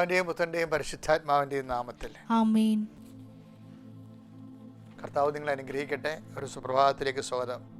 പിതാവിന്റെയും പുത്രന്റെയും പരിശുദ്ധാത്മാവിന്റെയും നാമത്തിൽ. കർത്താവ് നിങ്ങളെ അനുഗ്രഹിക്കട്ടെ. ഒരു സുപ്രഭാതത്തിലേക്ക് സ്വാഗതം.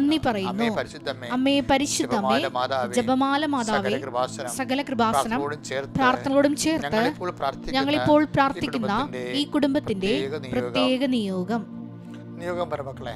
നന്ദി പറയുന്നു. അമ്മേ പരിശുദ്ധ അമ്മേ പരിശുദ്ധമേ ജപമാല മാതാവേ, സകല കൃപാസനം പ്രാർത്ഥനകളോടും ചേർത്ത് ഞങ്ങളിപ്പോൾ പ്രാർത്ഥിക്കുന്ന ഈ കുടുംബത്തിന്റെ പ്രത്യേക നിയോഗം. പ്രത്യേക നിയോഗം നിയോഗം പരമക്കളെ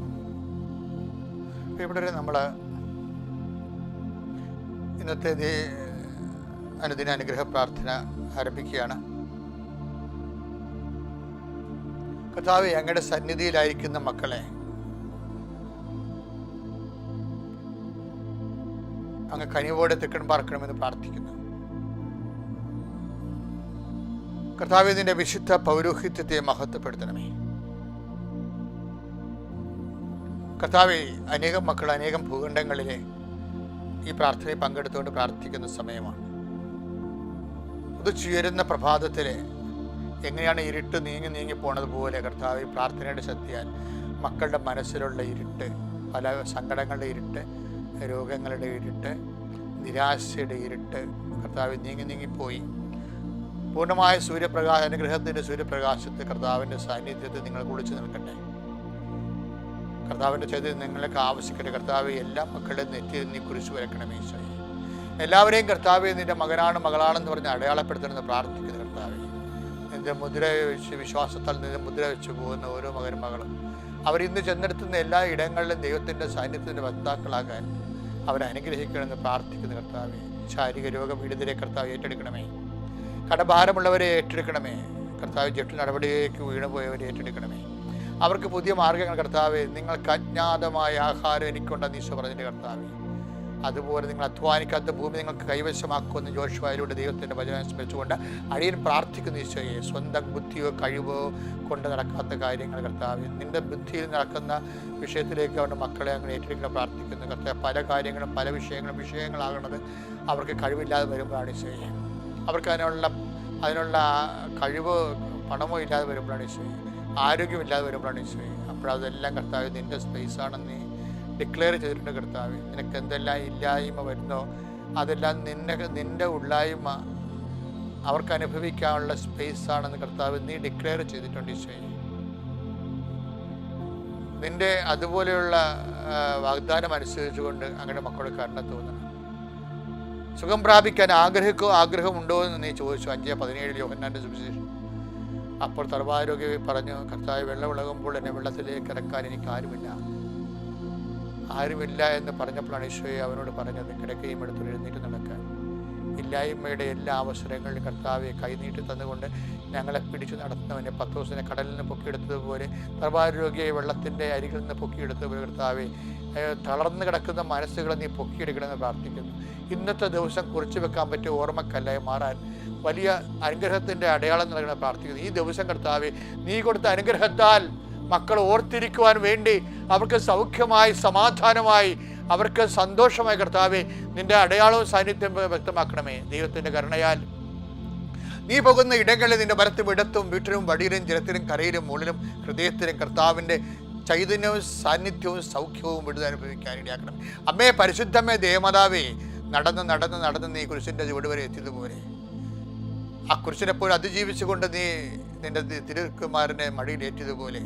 ഇവിടെ നമ്മൾ ഇന്നത്തെ അനുദിന അനുഗ്രഹ പ്രാർത്ഥന ആരംഭിക്കുകയാണ്. കർത്താവ് ഞങ്ങളുടെ സന്നിധിയിലായിരിക്കുന്ന മക്കളെ അങ്ങ് കനിവോടെ തെക്കൻ പാർക്കണമെന്ന് പ്രാർത്ഥിക്കുന്നു. കർത്താവ് ഇതിന്റെ വിശുദ്ധ പൗരോഹിത്യത്തെ മഹത്വപ്പെടുത്തണമേ. കർത്താവെ അനേകം മക്കൾ അനേകം ഭൂഖണ്ഡങ്ങളിലെ ഈ പ്രാർത്ഥനയിൽ പങ്കെടുത്തുകൊണ്ട് പ്രാർത്ഥിക്കുന്ന സമയമാണ്. ഉദിച്ചുയരുന്ന പ്രഭാതത്തിലെ എങ്ങനെയാണ് ഇരുട്ട് നീങ്ങി നീങ്ങി പോണത് പോലെ കർത്താവ് പ്രാർത്ഥനയുടെ ശക്തിയാൽ മക്കളുടെ മനസ്സിലുള്ള ഇരുട്ട് പല സങ്കടങ്ങളുടെ ഇരുട്ട് രോഗങ്ങളുടെ ഇരുട്ട് നിരാശയുടെ ഇരുട്ട് കർത്താവ് നീങ്ങി നീങ്ങിപ്പോയി പൂർണമായ സൂര്യപ്രകാശ അനുഗ്രഹത്തിന്റെ സൂര്യപ്രകാശത്തെ കർത്താവിന്റെ സാന്നിധ്യത്തെ നിങ്ങൾ കുളിച്ചു നിൽക്കട്ടെ. കർത്താവിന്റെ ചെയ്ത് നിങ്ങളൊക്കെ ആവശ്യക്കട്ടെ കർത്താവ് എല്ലാ മക്കളുടെ നെറ്റിയിൽ നീ കുറിച്ച് വരക്കണമേ ഈശോയെ. എല്ലാവരെയും കർത്താവ് നിന്റെ മകനാണ് മകളാണെന്ന് പറഞ്ഞ് അടയാളപ്പെടുത്തണമെന്ന് പ്രാർത്ഥിക്കുന്നു കർത്താവെ. നിന്റെ മുദ്ര വെച്ച് വിശ്വാസത്താൽ നിന്റെ മുദ്ര വെച്ച് പോകുന്ന ഓരോ മകനും മകളും അവർ ഇന്ന് ചെന്നെടുത്തുന്ന എല്ലാ ഇടങ്ങളിലും ദൈവത്തിന്റെ സാന്നിധ്യത്തിന്റെ വക്താക്കളാകാൻ അവരെ പ്രാർത്ഥിക്കുന്നു കർത്താവെ. ശാരീരിക രോഗം വിടുതിരെ കർത്താവ് ഏറ്റെടുക്കണമേ. കടഭാരമുള്ളവരെ ഏറ്റെടുക്കണമേ. കർത്താവ് ജെട്ട് നടപടിയിലേക്ക് വീണുപോയവരെ ഏറ്റെടുക്കണമേ. അവർക്ക് പുതിയ മാർഗങ്ങൾ കർത്താവെ നിങ്ങൾക്ക് അജ്ഞാതമായ ആഹാരം എനിക്കുണ്ടെന്ന് ഈശോ പറഞ്ഞിട്ട് കർത്താവെ. അതുപോലെ നിങ്ങൾ അധ്വാനിക്കാത്ത ഭൂമി നിങ്ങൾക്ക് കൈവശമാക്കുമെന്ന് ജോഷുവായിലൂടെ ദൈവത്തിന്റെ വചനം സ്മരിച്ചുകൊണ്ട് അടിയൻ പ്രാർത്ഥിക്കുന്ന ഈശോയെ. സ്വന്തം ബുദ്ധിയോ കഴിവോ കൊണ്ട് നടക്കാത്ത കാര്യങ്ങൾ കർത്താവ്. നിന്റെ ബുദ്ധിയിൽ നടക്കുന്ന വിഷയത്തിലേക്ക് അവരുടെ മക്കളെ അങ്ങനെ ഏറ്റെടുക്കാൻ പ്രാർത്ഥിക്കുന്നു കർത്താവ്. പല കാര്യങ്ങളും പല വിഷയങ്ങളും വിഷയങ്ങളാകുന്നത് അവർക്ക് കഴിവില്ലാതെ വരുമ്പോഴാണ് ഈശോയെ. അവർക്ക് അതിനുള്ള അതിനുള്ള കഴിവ് പണമോ ഇല്ലാതെ വരുമ്പോഴാണ് ഈശോയെ. ആരോഗ്യമില്ലാതെ വരുമ്പോഴാണ് ഈശോയെ അപ്പോഴതെല്ലാം കർത്താവ് നിന്റെ സ്പേസാണെന്ന് നീ ഡിക്ലെയർ ചെയ്തിട്ടുണ്ട് കർത്താവ്. നിനക്ക് എന്തെല്ലാം ഇല്ലായ്മ വരുന്നോ അതെല്ലാം നിന്നെ നിന്റെ ഉള്ളായ്മ അവർക്ക് അനുഭവിക്കാനുള്ള സ്പേസ് ആണെന്ന് കർത്താവ് നീ ഡിക്ലെയർ ചെയ്തിട്ടുണ്ട് ഈശോയെ നിന്റെ അതുപോലെയുള്ള വാഗ്ദാനം അനുസരിച്ചുകൊണ്ട് അങ്ങനെ മക്കളുടെ കരുണ തോന്നണം. സുഖം പ്രാപിക്കാൻ ആഗ്രഹിക്കോ ആഗ്രഹമുണ്ടോ എന്ന് നീ ചോദിച്ചു. അഞ്ച് പതിനേഴ് യോഹന്നാന്റെ സുവിശേഷം. അപ്പോൾ സർവാരോഗ്യ പറഞ്ഞു കർത്താവ് വെള്ളമിളകുമ്പോൾ എന്നെ വെള്ളത്തിലേക്ക് ഇറക്കാൻ എനിക്ക് ആരുമില്ല. ആരുമില്ല എന്ന് പറഞ്ഞപ്പോഴാണ് ഈശോയെ അവനോട് പറഞ്ഞത് കിടക്കുകയും എടുത്ത് എഴുന്നേറ്റ് നടക്കാൻ. ഇല്ലായ്മയുടെ എല്ലാ അവസരങ്ങളിലും കർത്താവെ കൈനീട്ടി തന്നുകൊണ്ട് ഞങ്ങളെ പിടിച്ചു നടത്തുന്നവനെ പത്ത് ദിവസത്തിനെ കടലിൽ നിന്ന് പൊക്കിയെടുത്തതുപോലെ സർവാരോഗ്യ വെള്ളത്തിന്റെ അരികിൽ നിന്ന് പൊക്കിയെടുത്തതുപോലെ കർത്താവെ തളർന്നു കിടക്കുന്ന മനസ്സുകളെ നീ പൊക്കിയെടുക്കണമെന്ന് പ്രാർത്ഥിക്കുന്നു. ഇന്നത്തെ ദിവസം കുറിച്ചു വെക്കാൻ പറ്റിയ ഓർമ്മക്കല്ലായി മാറാൻ വലിയ അനുഗ്രഹത്തിന്റെ അടയാളം നൽകണം പ്രാർത്ഥിക്കുന്നു. ഈ ദിവസം കർത്താവെ നീ കൊടുത്ത അനുഗ്രഹത്താൽ മക്കൾ ഓർത്തിരിക്കുവാൻ വേണ്ടി അവർക്ക് സൗഖ്യമായി സമാധാനമായി അവർക്ക് സന്തോഷമായി കർത്താവെ നിന്റെ അടയാളവും സാന്നിധ്യം വ്യക്തമാക്കണമേ. ദൈവത്തിന്റെ കരുണയാൽ നീ പോകുന്ന ഇടങ്ങളിൽ നിന്റെ മരത്തും ഇടത്തും വീട്ടിലും വടിയിലും ജലത്തിലും കരയിലും മുകളിലും ഹൃദയത്തിലും കർത്താവിന്റെ ചൈതന്യവും സാന്നിധ്യവും സൗഖ്യവും വിടുതൽ അനുഭവിക്കാൻ ഇടയാക്കണം. അമ്മേ പരിശുദ്ധമേ ദേവമാതാവേ നടന്ന് നടന്ന് നടന്ന് നീ കുരിശിന്റെ ചുവട് വരെ എത്തിയതുപോലെ. ആ കുരിശിനെപ്പോഴും അതിജീവിച്ചുകൊണ്ട് നീ നിന്റെ തിരുക്കുമാരനെ മടിയിലേറ്റിയതുപോലെ.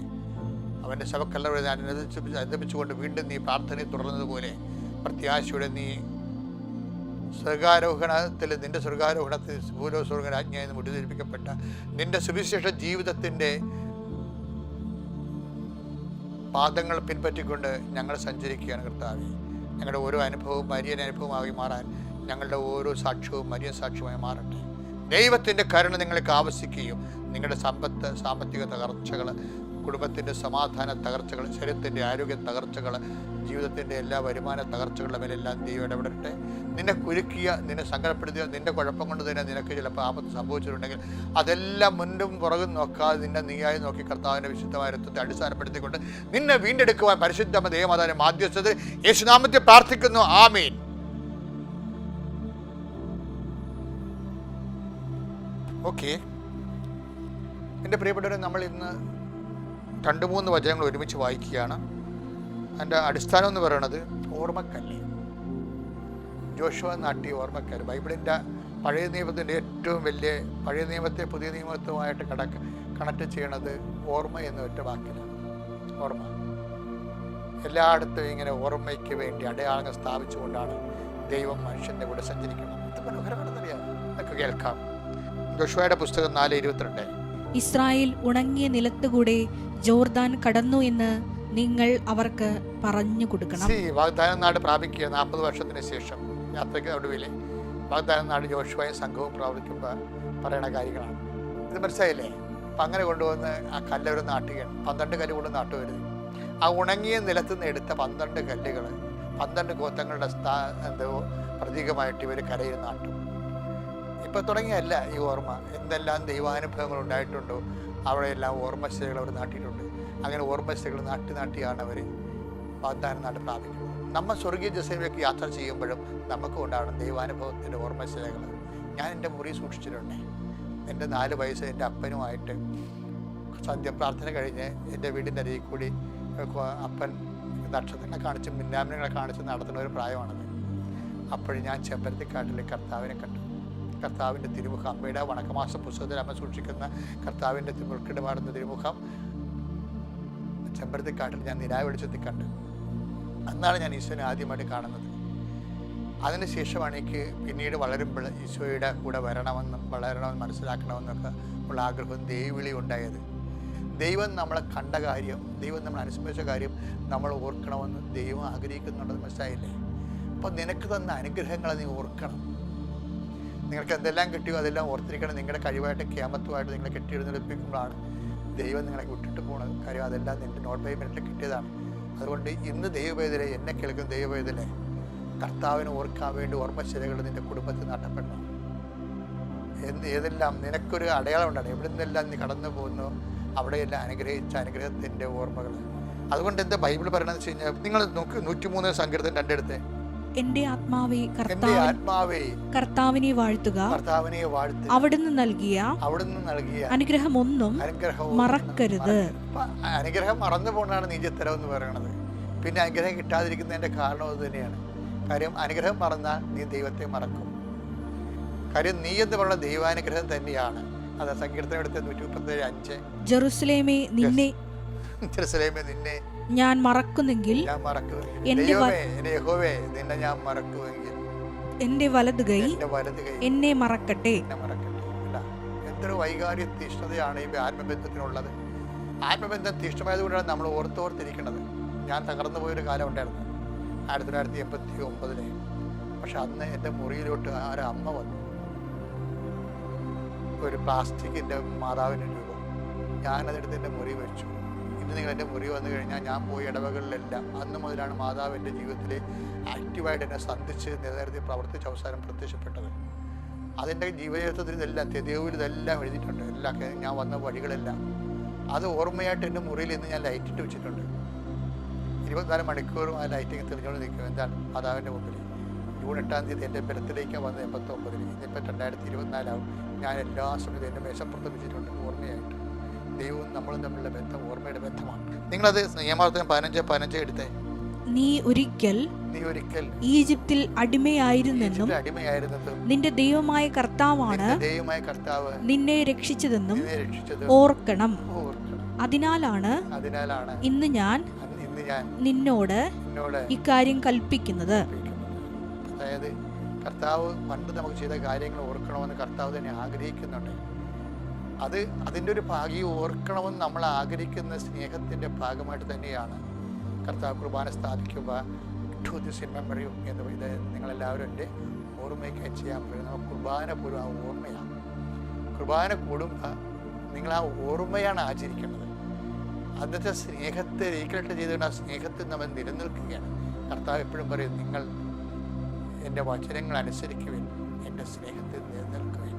അവന്റെ ശവക്കല്ലറ അനുദപിച്ച് അനുദപിച്ചുകൊണ്ട് വീണ്ടും നീ പ്രാർത്ഥനയിൽ തുടർന്നതുപോലെ പ്രത്യാശയുടെ നീ സ്വർഗാരോഹണത്തിൽ നിന്റെ സ്വർഗാരോഹണത്തിൽ ഭൂലോ സ്വർഗരാജ്ഞയിൽ നിന്ന് മുടിധരിപ്പിക്കപ്പെട്ട നിന്റെ സുവിശേഷ ജീവിതത്തിന്റെ പാദങ്ങൾ പിൻപറ്റിക്കൊണ്ട് ഞങ്ങൾ സഞ്ചരിക്കുകയാണ് കർത്താവെ. ഞങ്ങളുടെ ഓരോ അനുഭവവും മരിയൻ അനുഭവമായി മാറാൻ ഞങ്ങളുടെ ഓരോ സാക്ഷ്യവും മരിയൻ സാക്ഷ്യമായി മാറട്ടെ. ദൈവത്തിന്റെ കരുണ നിങ്ങൾക്ക് ആവശ്യിക്കുകയും നിങ്ങളുടെ സമ്പത്ത് സാമ്പത്തിക തകർച്ചകൾ കുടുംബത്തിന്റെ സമാധാന തകർച്ചകൾ ശരീരത്തിന്റെ ആരോഗ്യ തകർച്ചകൾ ജീവിതത്തിന്റെ എല്ലാ വരുമാന തകർച്ചകളുടെ മേലെല്ലാം ദൈവം ഇടപെടട്ടെ. നിന്നെ കുരുക്കിയ നിന്നെ സങ്കടപ്പെടുത്തിയ നിന്റെ കുഴപ്പം കൊണ്ട് തന്നെ നിനക്ക് ചിലപ്പോൾ ആപത്ത് സംഭവിച്ചിട്ടുണ്ടെങ്കിൽ അതെല്ലാം മുൻപും പുറകും നോക്കാതെ നിന്നെ നീയായി നോക്കി കർത്താവിന്റെ വിശുദ്ധമായ രത്വത്തെ അടിസ്ഥാനപ്പെടുത്തിക്കൊണ്ട് നിന്നെ വീണ്ടെടുക്കുവാൻ പരിശുദ്ധമ ദൈവമാതാരം ആദ്യത്തത് യേശുനാമത്തെ പ്രാർത്ഥിക്കുന്നു. ആമീൻ. ഓക്കെ. എന്റെ പ്രിയപ്പെട്ടവരെ നമ്മൾ ഇന്ന് രണ്ട് മൂന്ന് വചനങ്ങൾ ഒരുമിച്ച് വായിക്കുകയാണ്. അതിന്റെ അടിസ്ഥാനം എന്ന് പറയുന്നത് ഓർമ്മക്കല്ല്. ജോഷുവ നാട്ടി ഓർമ്മക്കല്ല്. ബൈബിളിന്റെ പഴയ നിയമത്തിന്റെ ഏറ്റവും വലിയ പഴയ നിയമത്തെ പുതിയ നിയമത്തുമായിട്ട് കടക്ക് കണക്ട് ചെയ്യണത് ഓർമ്മ എന്ന ഒറ്റ വാക്കിലാണ് ഓർമ്മ. എല്ലായിടത്തും ഇങ്ങനെ ഓർമ്മയ്ക്ക് വേണ്ടി അടയാളങ്ങൾ സ്ഥാപിച്ചുകൊണ്ടാണ് ദൈവം മനുഷ്യന്റെ കൂടെ സഞ്ചരിക്കുന്നത്. ഇത് എന്നൊക്കെ കേൾക്കാം. ജോഷുവയുടെ പുസ്തകം നാല് ഇരുപത്തിരണ്ട്. ഇസ്രായേൽ ഉണങ്ങിയ നിലത്തുകൂടെ ജോർദാൻ കടന്നു എന്ന് നിങ്ങൾ അവർക്ക് പറഞ്ഞു കൊടുക്കണം. വാഗ്ദാന നാട് പ്രാപിക്കുക നാൽപ്പത് വർഷത്തിന് ശേഷം യാത്രയ്ക്ക് ഒടുവിൽ വാഗ്ദാന നാട് ജോഷുവായും സംഘവും പ്രാപിക്കുമ്പോൾ പറയുന്ന കാര്യങ്ങളാണ്. ഇത് മനസ്സിലായില്ലേ? അപ്പം അങ്ങനെ കൊണ്ടുവന്ന് ആ കല്ലൊരു നാട്ടുകയാണ് പന്ത്രണ്ട് കല്ല് കൊണ്ട് നാട്ടുവരുത് ആ ഉണങ്ങിയ നിലത്ത് നിന്ന് എടുത്ത പന്ത്രണ്ട് കല്ലുകൾ പന്ത്രണ്ട് ഗോത്രങ്ങളുടെ സ്ഥാ എന്തോ പ്രതീകമായിട്ട് ഇവർ കരയിൽ നാട്ടും. ഇപ്പം തുടങ്ങിയല്ല ഈ ഓർമ്മ. എന്തെല്ലാം ദൈവാനുഭവങ്ങൾ ഉണ്ടായിട്ടുണ്ടോ? അവിടെയെല്ലാം ഓർമ്മശിലകൾ അവർ നാട്ടിയിട്ടുണ്ട്. അങ്ങനെ ഓർമ്മശിലകൾ നാട്ടി നാട്ടിയാണ് അവർ വാഗ്ദാനം നാട് പ്രാപിക്കുന്നത് നമ്മൾ സ്വർഗീയ ജസയിലേക്ക് യാത്ര ചെയ്യുമ്പോഴും നമുക്ക് ഉണ്ടാവണം ദൈവാനുഭവത്തിന്റെ ഓർമ്മശിലകൾ. ഞാൻ എന്റെ മുറി സൂക്ഷിച്ചിട്ടുണ്ട്. എന്റെ നാല് വയസ്സ് എന്റെ അപ്പനുമായിട്ട് സന്ധ്യപ്രാർത്ഥന കഴിഞ്ഞ് എന്റെ വീടിന്റെ അരികിൽ കൂടി അപ്പൻ നക്ഷത്രങ്ങളെ കാണിച്ച് മിന്നാമിനങ്ങളെ കാണിച്ച് നടത്തുന്ന ഒരു പ്രായമാണത്. അപ്പോൾ ഞാൻ ചെമ്പരത്തിക്കാട്ടിലെ കർത്താവിനെ കണ്ടു. കർത്താവിന്റെ തിരുമുഖം. അമ്മയുടെ വണക്കമാസ പുസ്തകത്തിൽ അമ്മ സൂക്ഷിക്കുന്ന കർത്താവിന്റെ മുൾക്കിടപാടുന്ന തിരുമുഖം. ചെമ്പരത്തിക്കാട്ടിൽ ഞാൻ നിരാ വെളിച്ചത്തിൽ കണ്ടു. അന്നാണ് ഞാൻ ഈശോനെ ആദ്യമായിട്ട് കാണുന്നത്. അതിനുശേഷമാണ് എനിക്ക് പിന്നീട് വളരുമ്പോൾ ഈശോയുടെ കൂടെ വരണമെന്നും വളരണമെന്ന് മനസ്സിലാക്കണമെന്നൊക്കെ ഉള്ള ആഗ്രഹം ദൈവവിളി ഉണ്ടായത്. ദൈവം നമ്മളെ കണ്ട കാര്യം ദൈവം നമ്മൾ അനുസ്മരിച്ച കാര്യം നമ്മൾ ഓർക്കണമെന്ന് ദൈവം ആഗ്രഹിക്കുന്നുണ്ടെന്ന് മനസ്സിലായില്ലേ? അപ്പം നിനക്ക് തന്ന അനുഗ്രഹങ്ങളെ നീ ഓർക്കണം. നിങ്ങൾക്ക് എന്തെല്ലാം കിട്ടിയോ അതെല്ലാം ഓർത്തിരിക്കണം. നിങ്ങളുടെ കഴിവായിട്ട് ക്യാമത്തുമായിട്ട് നിങ്ങളെ കെട്ടിയെഴുന്നേൽപ്പിക്കുമ്പോഴാണ് ദൈവം നിങ്ങളെ വിട്ടിട്ട് പോകുന്നത് കാര്യം അതെല്ലാം നിന്റെ നോട്ട് ബൈ മിനിറ്റിൽ കിട്ടിയതാണ്. അതുകൊണ്ട് ഇന്ന് ദൈവവേദനെ എന്നെ കേൾക്കും ദൈവവേദനെ കർത്താവിനെ ഓർക്കാൻ വേണ്ടി ഓർമ്മശിലകൾ നിന്റെ കുടുംബത്തിൽ നട്ടപ്പെടണം. എന്ത് ഏതെല്ലാം നിനക്കൊരു അടയാളം ഉണ്ടാണ്. എവിടെ നിന്നെല്ലാം നീ കടന്നു പോകുന്നു അവിടെയെല്ലാം അനുഗ്രഹിച്ച അനുഗ്രഹത്തിന്റെ ഓർമ്മകൾ. അതുകൊണ്ട് എന്താ ബൈബിൾ പറയണമെന്ന് വെച്ച് കഴിഞ്ഞാൽ നിങ്ങൾ നോക്ക് നൂറ്റിമൂന്ന് സങ്കീർത്തം രണ്ടിടത്തെ. എന്റെ ആത്മാവേ കർത്താവേ കർത്താവിനെ വാഴ്ത്തുക. കർത്താവിനെ വാഴ്ത്തുക അവിടുന്ന് നൽകിയ അവിടുന്ന് നൽകിയ അനുഗ്രഹം ഒന്നും മറക്കരുത്. അനുഗ്രഹം മറന്നു പോകണതാണ് നീചത്തരം എന്ന് പറയുന്നത് പിന്നെ അനുഗ്രഹം കിട്ടാതിരിക്കുന്നതിന്റെ കാരണം അത് തന്നെയാണ്. കാര്യം അനുഗ്രഹം മറന്നാൽ നീ ദൈവത്തെ മറക്കും. കാര്യം നീ എന്ന് പറയുന്ന ദൈവാനുഗ്രഹം തന്നെയാണ്. അത് സങ്കീർത്തനം എടുത്ത നൂറ്റി മുപ്പത്തി അഞ്ച്. ജെറുസലേമേ നിന്നെ ജെറുസലേമേ നിന്നെ ഞാൻ മറക്കുന്നെങ്കിൽ എന്റെ വലത് കൈ എന്നെ മറക്കട്ടെ. എന്തൊരു വൈകാരിക തീഷ്ണതയാണ് ഈ ആത്മബന്ധത്തിനുള്ളത്. ആത്മബന്ധം തീഷ്ണമായതുകൊണ്ടാണ് നമ്മൾ ഓർത്തോർത്തിരിക്കുന്നത്. ഞാൻ തകർന്നു പോയൊരു കാലം ഉണ്ടായിരുന്നു. ആയിരത്തി തൊള്ളായിരത്തി എൺപത്തി ഒമ്പതിൽ. പക്ഷെ അന്ന് എന്റെ മുറിയിലോട്ട് ആ ഒരു അമ്മ വന്നു. ഒരു പ്ലാസ്റ്റിക്കിന്റെ മാതാവിന്റെ രൂപം. ഞാനതെടുത്ത് എന്റെ മുറി വെച്ചു. ഇന്ന് നിങ്ങൾ എന്റെ മുറി വന്നു കഴിഞ്ഞാൽ ഞാൻ പോയി ഇടവകളിലെല്ലാം അന്ന് മുതലാണ് മാതാവ് എന്റെ ജീവിതത്തിൽ ആക്റ്റീവായിട്ട് എന്നെ സന്ധിച്ച് നിലനിർത്തി പ്രവർത്തിച്ച അവസാനം പ്രത്യക്ഷപ്പെട്ടത്. അതെന്റെ ജീവചരിത്രത്തിൽ ഇതെല്ലാം തെതിയവിൽ ഇതെല്ലാം എഴുതിയിട്ടുണ്ട്. എല്ലാ ഞാൻ വന്ന വഴികളെല്ലാം. അത് ഓർമ്മയായിട്ട് എന്റെ മുറിയിൽ ഇന്ന് ഞാൻ ലൈറ്റിട്ട് വെച്ചിട്ടുണ്ട്. ഇരുപത്തിനാല് മണിക്കൂറും ആ ലൈറ്റിങ് തെളിഞ്ഞുകൊണ്ട് നിൽക്കും. എന്താണ്? മാതാവിന്റെ മുമ്പിൽ. ജൂൺ എട്ടാം തീയതി എന്റെ ബലത്തിലേക്ക് വന്ന് എൺപത്തൊമ്പതിൽ ഇന്നിപ്പോൾ രണ്ടായിരത്തി ഇരുപത്തിനാലാവും. ഞാൻ എല്ലാ സമയത്തും എന്റെ മേശപ്പുറത്ത് വെച്ചിട്ടുണ്ട്. ഓർമ്മയായിട്ട്. ദൈവവും നമ്മളും തമ്മിലുള്ള ബന്ധം ഓർമ്മയുടെ ബന്ധമാണ്. നിങ്ങളത് നിയമാർത്ഥം പതിനഞ്ച് പതിനഞ്ച് എടുത്തേ. നീ ഒരിക്കൽ നീ ഒരിക്കൽ ഈജിപ്തിൽ അടിമയായിരുന്നെന്നും അടിമയായിരുന്നെന്നും നിന്റെ ദൈവമായ കർത്താവാണ് ദൈവമായ കർത്താവ് നിന്നെ രക്ഷിച്ചതെന്നും ഓർക്കണം. അതിനാലാണ് അതിനാലാണ് ഇന്ന് ഞാൻ നിന്നോട് ഇക്കാര്യം കൽപ്പിക്കുന്നത്. അതായത് കർത്താവ് പണ്ട് നമുക്ക് ചെയ്ത കാര്യങ്ങൾ ഓർക്കണമെന്ന് കർത്താവ് തന്നെ ആഗ്രഹിക്കുന്നുണ്ട്. അത് അതിന്റെ ഒരു ഭാഗ്യം ഓർക്കണമെന്ന് നമ്മൾ ആഗ്രഹിക്കുന്ന സ്നേഹത്തിന്റെ ഭാഗമായിട്ട് തന്നെയാണ്. കർത്താവ് കുർബാന സ്ഥാപിക്കുക ടു ദിസ് ഇൻ മെമ്മറി എന്ന് ഇത് നിങ്ങളെല്ലാവരും എന്റെ ഓർമ്മയ്ക്കായി ചെയ്യാൻ പറ്റും നമുക്ക് കുർബാന പോലും ആ ഓർമ്മയാണ്. കുർബാന കൂടുമ്പോൾ നിങ്ങൾ ആ ഓർമ്മയാണ് ആചരിക്കുന്നത്. അന്നത്തെ സ്നേഹത്തെ റീക്രട്ട് ചെയ്തുകൊണ്ട് ആ സ്നേഹത്തിൽ നമ്മൾ നിലനിൽക്കുകയാണ്. കർത്താവ് എപ്പോഴും പറയും നിങ്ങൾ എന്റെ വചനങ്ങൾ അനുസരിക്കുവിൻ എന്റെ സ്നേഹത്തിൽ നിലനിൽക്കുവിൻ.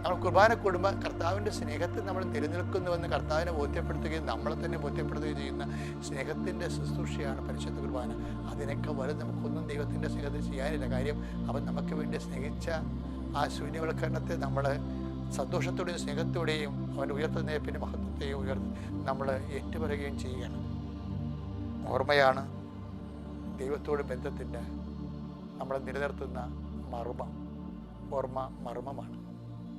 നമ്മൾ കുർബാന കൂടുമ്പോൾ കർത്താവിന്റെ സ്നേഹത്തിൽ നമ്മൾ നിലനിൽക്കുന്നുവെന്ന് കർത്താവിനെ ബോധ്യപ്പെടുത്തുകയും നമ്മളെ തന്നെ ബോധ്യപ്പെടുത്തുകയും ചെയ്യുന്ന സ്നേഹത്തിന്റെ ശുശ്രൂഷയാണ് പരിശുദ്ധ കുർബാന. അതിനൊക്കെ വലുത് നമുക്കൊന്നും ദൈവത്തിന്റെ സ്നേഹത്തിൽ ചെയ്യാനില്ല. കാര്യം അവൻ നമുക്ക് വേണ്ടി സ്നേഹിച്ച ആ ശൂന്യവൽക്കരണത്തെ നമ്മൾ സന്തോഷത്തോടെയും സ്നേഹത്തോടെയും അവന്റെ ഉയർത്തുന്നേപ്പിന്റെ മഹത്വത്തെയും ഉയർത്തി നമ്മൾ ഏറ്റുപറയുകയും ചെയ്യുകയാണ്. ഓർമ്മയാണ് ദൈവത്തോട് ബന്ധത്തിന്റെ നമ്മളെ നിലനിർത്തുന്ന മർമ്മം. ഓർമ്മ മർമ്മമാണ്.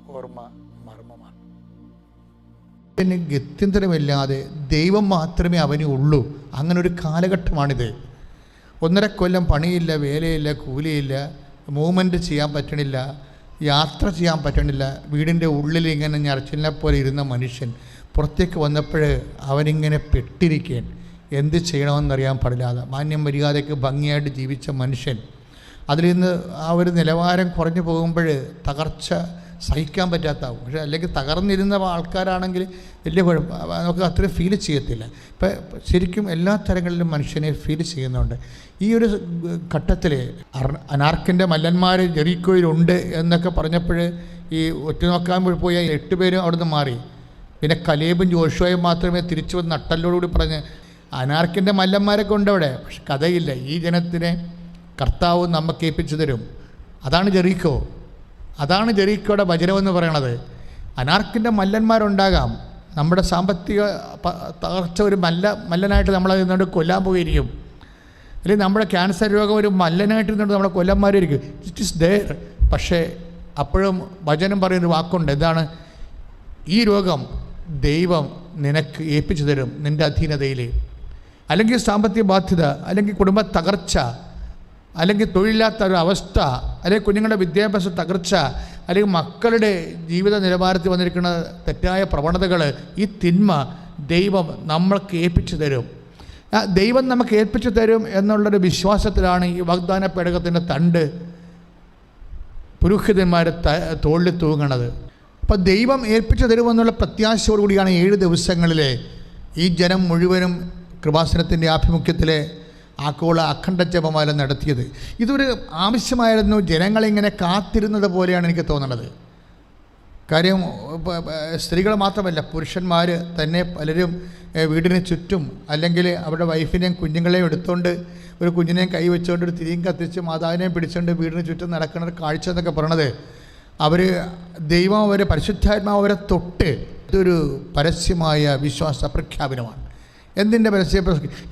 ഓർമ്മ മർമ്മമാണ്. പിന്നെ ഗത്യന്തരമില്ലാതെ ദൈവം മാത്രമേ അവന് ഉള്ളൂ. അങ്ങനെ ഒരു കാലഘട്ടമാണിത്. ഒന്നര കൊല്ലം പണിയില്ല വേലയില്ല കൂലിയില്ല മൂവ്മെന്റ് ചെയ്യാൻ പറ്റണില്ല യാത്ര ചെയ്യാൻ പറ്റണില്ല വീടിന്റെ ഉള്ളിൽ ഇങ്ങനെ ഞറച്ചിലിനെ പോലെ ഇരുന്ന മനുഷ്യൻ പുറത്തേക്ക് വന്നപ്പോൾ അവനിങ്ങനെ പെട്ടിരിക്കാൻ. എന്ത് ചെയ്യണമെന്നറിയാൻ പാടില്ലാതെ മാന്യം മര്യാദയ്ക്ക് ഭംഗിയായിട്ട് ജീവിച്ച മനുഷ്യൻ. അതിൽ നിന്ന് ആ ഒരു നിലവാരം കുറഞ്ഞു പോകുമ്പോൾ തകർച്ച സഹിക്കാൻ പറ്റാത്താവും. പക്ഷേ അല്ലെങ്കിൽ തകർന്നിരുന്ന ആൾക്കാരാണെങ്കിൽ വലിയ കുഴപ്പം. നമുക്ക് അത്രയും ഫീൽ ചെയ്യത്തില്ല. ഇപ്പം ശരിക്കും എല്ലാ തരങ്ങളിലും മനുഷ്യനെ ഫീൽ ചെയ്യുന്നുണ്ട്. ഈ ഒരു ഘട്ടത്തിൽ അനാർക്കിന്റെ മല്ലന്മാർ ജെറീക്കോയിലുണ്ട് എന്നൊക്കെ പറഞ്ഞപ്പോൾ ഈ ഒറ്റ ഒറ്റുനോക്കാൻ പോയ എട്ട് പേരും അവിടുന്ന് മാറി. പിന്നെ കലേബും ജോഷുവയും മാത്രമേ തിരിച്ചു വന്ന് നട്ടല്ലോടുകൂടി പറഞ്ഞ് അനാർക്കിന്റെ മല്ലന്മാരൊക്കെ ഉണ്ട് അവിടെ പക്ഷെ കഥയില്ല. ഈ ജനത്തിനെ കർത്താവ് നമുക്ക് ഏൽപ്പിച്ചു തരും. അതാണ് ജെറീക്കോ. അതാണ് ജെറീക്കോയുടെ വചനമെന്ന് പറയണത്. അനാർക്കിന്റെ മല്ലന്മാരുണ്ടാകാം. നമ്മുടെ സാമ്പത്തിക തകർച്ച ഒരു മല്ല മല്ലനായിട്ട് നമ്മളെ നിന്നുകൊണ്ട് കൊല്ലാൻ പോയിരിക്കും. അല്ലെങ്കിൽ നമ്മുടെ ക്യാൻസർ രോഗം ഒരു മല്ലനായിട്ട് നിന്നുകൊണ്ട് നമ്മളെ കൊല്ലന്മാരിരിക്കും ഇറ്റ് ഈസ് ദേർ പക്ഷേ അപ്പോഴും വചനം പറയുന്നൊരു വാക്കുണ്ട്. എന്താണ്? ഈ രോഗം ദൈവം നിനക്ക് ഏൽപ്പിച്ചു തരും നിന്റെ അധീനതയിൽ അല്ലെങ്കിൽ സാമ്പത്തിക ബാധ്യത അല്ലെങ്കിൽ കുടുംബ തകർച്ച അല്ലെങ്കിൽ തൊഴിലില്ലാത്ത ഒരു അവസ്ഥ അല്ലെങ്കിൽ കുഞ്ഞുങ്ങളുടെ വിദ്യാഭ്യാസ തകർച്ച അല്ലെങ്കിൽ മക്കളുടെ ജീവിത നിലവാരത്തിൽ വന്നിരിക്കുന്ന തെറ്റായ പ്രവണതകൾ ഈ തിന്മ ദൈവം നമ്മൾക്ക് ഏൽപ്പിച്ചു തരും. ദൈവം നമുക്ക് ഏൽപ്പിച്ചു തരും എന്നുള്ളൊരു വിശ്വാസത്തിലാണ് ഈ വാഗ്ദാന പേടകത്തിന്റെ തണ്ട് പുരോഹിതന്മാർ തോളിൽ തൂങ്ങണത്. അപ്പോൾ ദൈവം ഏൽപ്പിച്ചു തരുമെന്നുള്ള പ്രത്യാശയോടുകൂടിയാണ് ഏഴ് ദിവസങ്ങളിലെ ഈ ജനം മുഴുവനും കൃപാസനത്തിന്റെ ആഭിമുഖ്യത്തിലെ ആക്കോള അഖണ്ഡ ജപമാല നടത്തിയത്. ഇതൊരു ആവശ്യമായിരുന്നു. ജനങ്ങളിങ്ങനെ കാത്തിരുന്നത് പോലെയാണ് എനിക്ക് തോന്നുന്നത്. കാര്യം സ്ത്രീകൾ മാത്രമല്ല പുരുഷന്മാർ തന്നെ പലരും വീടിന് ചുറ്റും അല്ലെങ്കിൽ അവരുടെ വൈഫിനെയും കുഞ്ഞുങ്ങളെയും എടുത്തുകൊണ്ട് ഒരു കുഞ്ഞിനെയും കൈവച്ചുകൊണ്ട് ഒരു തിരിയും കത്തിച്ച് മാതാവിനെയും പിടിച്ചുകൊണ്ട് വീടിന് ചുറ്റും നടക്കുന്ന ഒരു കാഴ്ച എന്നൊക്കെ പറയണത് അവർ ദൈവം അവരെ പരിശുദ്ധാത്മാവ് അവരെ തൊട്ട് ഇതൊരു പരസ്യമായ വിശ്വാസ പ്രഖ്യാപനമാണ്. എന്തിന്റെ പരസ്യ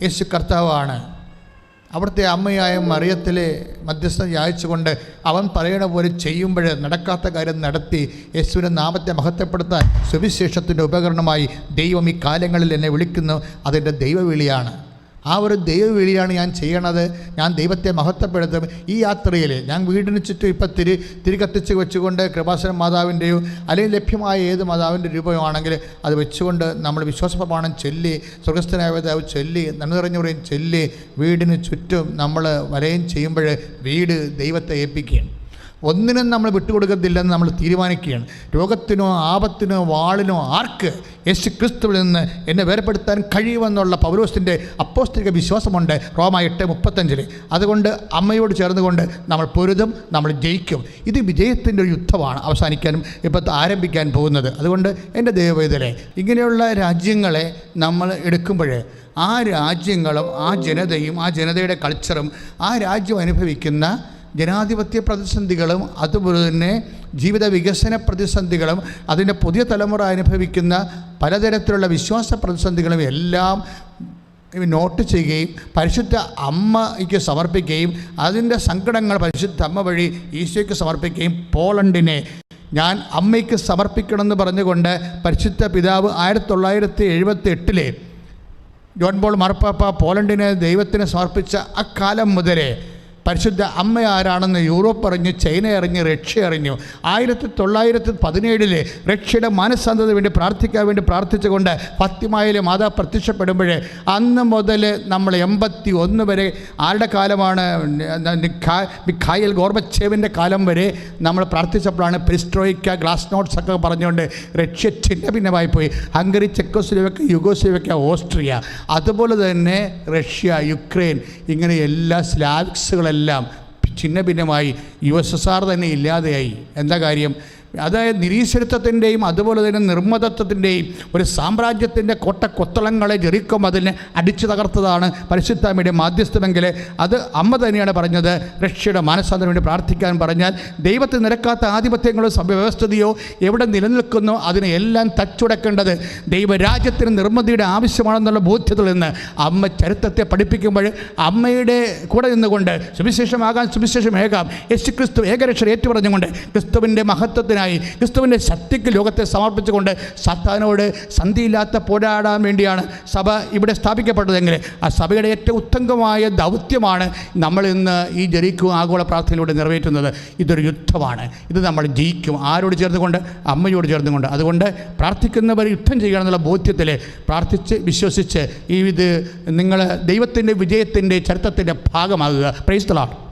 യേശു കർത്താവാണ് അവിടുത്തെ അമ്മയായ മറിയത്തിലെ മധ്യസ്ഥ യാചിച്ചുകൊണ്ട് അവൻ പറയണ പോലെ ചെയ്യുമ്പോൾ നടക്കാത്ത കാര്യം നടത്തി യേശുവിന്റെ നാമത്തെ മഹത്വപ്പെടുത്താൻ സുവിശേഷത്തിന്റെ ഉപകരണമായി ദൈവം ഈ കാലങ്ങളിൽ എന്നെ വിളിക്കുന്നു. അതിന്റെ ദൈവവിളിയാണ്. ആ ഒരു ദൈവവിളിയാണ് ഞാൻ ചെയ്യണത്. ഞാൻ ദൈവത്തെ മഹത്വപ്പെടുത്തും. ഈ യാത്രയിൽ ഞാൻ വീടിന് ചുറ്റും ഇപ്പം തിരി തിരി കത്തിച്ച് വെച്ചുകൊണ്ട് കൃപാസന മാതാവിന്റെയോ അല്ലെങ്കിൽ ലഭ്യമായ ഏത് മാതാവിന്റെ രൂപമാണെങ്കിൽ അത് വെച്ചുകൊണ്ട് നമ്മൾ വിശ്വാസപ്രമാണം ചൊല്ലി സ്വർഗസ്ഥനായ പിതാവ് ചൊല്ലി നന്ദിറഞ്ഞുറയും ചൊല്ലി വീടിന് ചുറ്റും നമ്മൾ വലയം ചെയ്യുമ്പോൾ വീട് ദൈവത്തെ ഏൽപ്പിക്കുകയാണ്. ഒന്നിനും നമ്മൾ വിട്ടുകൊടുക്കത്തില്ലെന്ന് നമ്മൾ തീരുമാനിക്കുകയാണ്. രോഗത്തിനോ ആപത്തിനോ വാളിനോ ആർക്ക് യേശു ക്രിസ്തുവിൽ നിന്ന് എന്നെ വേർപ്പെടുത്താൻ കഴിയുമെന്നുള്ള പൗരോസിന്റെ അപ്പോസ്തിക വിശ്വാസമുണ്ട് റോമ എട്ട് മുപ്പത്തഞ്ചിൽ അതുകൊണ്ട് അമ്മയോട് ചേർന്നുകൊണ്ട് നമ്മൾ പൊരുതും നമ്മൾ ജയിക്കും. ഇത് വിജയത്തിന്റെ ഒരു യുദ്ധമാണ് അവസാനിക്കാനും ഇപ്പം ആരംഭിക്കാൻ പോകുന്നത്. അതുകൊണ്ട് എന്റെ ദൈവവേദനെ ഇങ്ങനെയുള്ള രാജ്യങ്ങളെ നമ്മൾ എടുക്കുമ്പോൾ ആ രാജ്യങ്ങളും ആ ജനതയും ആ ജനതയുടെ കൾച്ചറും ആ രാജ്യം അനുഭവിക്കുന്ന ജനാധിപത്യ പ്രതിസന്ധികളും അതുപോലെ തന്നെ ജീവിത വികസന പ്രതിസന്ധികളും അതിന്റെ പുതിയ തലമുറ അനുഭവിക്കുന്ന പലതരത്തിലുള്ള വിശ്വാസ പ്രതിസന്ധികളും എല്ലാം നോട്ട് ചെയ്യുകയും പരിശുദ്ധ അമ്മയ്ക്ക് സമർപ്പിക്കുകയും അതിന്റെ സങ്കടങ്ങൾ പരിശുദ്ധ അമ്മ വഴി ഈശോയ്ക്ക് സമർപ്പിക്കുകയും പോളണ്ടിനെ ഞാൻ അമ്മയ്ക്ക് സമർപ്പിക്കണമെന്ന് പറഞ്ഞുകൊണ്ട് പരിശുദ്ധ പിതാവ് ആയിരത്തി തൊള്ളായിരത്തി എഴുപത്തി എട്ടിലെ ജോൺ പോൾ മാർപ്പാപ്പ പോളണ്ടിനെ ദൈവത്തിന് സമർപ്പിച്ച അക്കാലം മുതലേ പരിശുദ്ധ അമ്മ ആരാണെന്ന് യൂറോപ്പ് അറിഞ്ഞു ചൈന അറിഞ്ഞു റഷ്യ അറിഞ്ഞു ആയിരത്തി തൊള്ളായിരത്തി പതിനേഴിൽ റഷ്യയുടെ മാനസാന്തത വേണ്ടി പ്രാർത്ഥിക്കാൻ വേണ്ടി പ്രാർത്ഥിച്ചുകൊണ്ട് ഫത്തിമായിലെ മാതാ പ്രത്യക്ഷപ്പെടുമ്പോൾ അന്ന് മുതൽ നമ്മൾ എൺപത്തി ഒന്ന് വരെ ആരുടെ കാലമാണ് മിഖായൽ ഗോർബച്ചേവിന്റെ കാലം വരെ നമ്മൾ പ്രാർത്ഥിച്ചപ്പോഴാണ് പ്രിസ്ട്രോയിക്ക ഗ്ലാസ് നോട്ട്സ് ഒക്കെ പറഞ്ഞുകൊണ്ട് റഷ്യ ഛിന്ന ഭിന്നമായി പോയി. Hungary Czechoslovakia Yugoslavia Austria. അതുപോലെ തന്നെ റഷ്യ യുക്രൈൻ ഇങ്ങനെ എല്ലാ സ്ലാവിക്സുകളെല്ലാം ഛിന്ന ഭിന്നമായി യു എസ് എസ് ആർ തന്നെ ഇല്ലാതെയായി. എന്താ കാര്യം? അതായത് നിരീശ്വരത്വത്തിന്റെയും അതുപോലെ തന്നെ നിർമ്മതത്വത്തിന്റെയും ഒരു സാമ്രാജ്യത്തിന്റെ കൊട്ടക്കൊത്തളങ്ങളെ ജെറിക്കും അതിനെ അടിച്ചു തകർത്തതാണ് പരിശുദ്ധാമിയുടെ മാധ്യസ്ഥമെങ്കിൽ അത് അമ്മ തന്നെയാണ് പറഞ്ഞത്. റഷ്യയുടെ മാനസാന്തരം വേണ്ടി പ്രാർത്ഥിക്കാൻ പറഞ്ഞാൽ ദൈവത്തെ നിരക്കാത്ത ആധിപത്യങ്ങളോ വ്യവസ്ഥതയോ എവിടെ നിലനിൽക്കുന്നോ അതിനെ എല്ലാം തച്ചുടക്കേണ്ടത് ദൈവരാജ്യത്തിന് നിർമ്മതിയുടെ ആവശ്യമാണെന്നുള്ള ബോധ്യത്തിൽ നിന്ന് അമ്മ ചരിത്രത്തെ പഠിപ്പിക്കുമ്പോൾ അമ്മയുടെ കൂടെ നിന്നുകൊണ്ട് സുവിശേഷമാകാൻ സുവിശേഷമേകാം യേശു ക്രിസ്തു ഏകരക്ഷർ ഏറ്റുപറഞ്ഞുകൊണ്ട് ക്രിസ്തുവിന്റെ മഹത്വത്തിനായി ക്രിസ്തുവിന്റെ ശക്തിക്ക് ലോകത്തെ സമർപ്പിച്ചുകൊണ്ട് സത്താനോട് സന്ധിയില്ലാത്ത പോരാടാൻ വേണ്ടിയാണ് സഭ ഇവിടെ സ്ഥാപിക്കപ്പെട്ടതെങ്കിൽ ആ സഭയുടെ ഏറ്റവും ഉത്തംഗമായ ദൗത്യമാണ് നമ്മൾ ഇന്ന് ഈ ജെറിക്കു ആഗോള പ്രാർത്ഥനയിലൂടെ നിറവേറ്റുന്നത്. ഇതൊരു യുദ്ധമാണ്. ഇത് നമ്മൾ ജയിക്കും. ആരോട് ചേർന്നുകൊണ്ട്? അമ്മയോട് ചേർന്നുകൊണ്ട്. അതുകൊണ്ട് പ്രാർത്ഥിക്കുന്നവർ യുദ്ധം ചെയ്യണം എന്നുള്ള ബോധ്യത്തിൽ പ്രാർത്ഥിച്ച് വിശ്വസിച്ച് ഈ ഇത് നിങ്ങൾ ദൈവത്തിന്റെ വിജയത്തിന്റെ ചരിത്രത്തിന്റെ ഭാഗമാകുക. പ്രൈസ്തലാണ്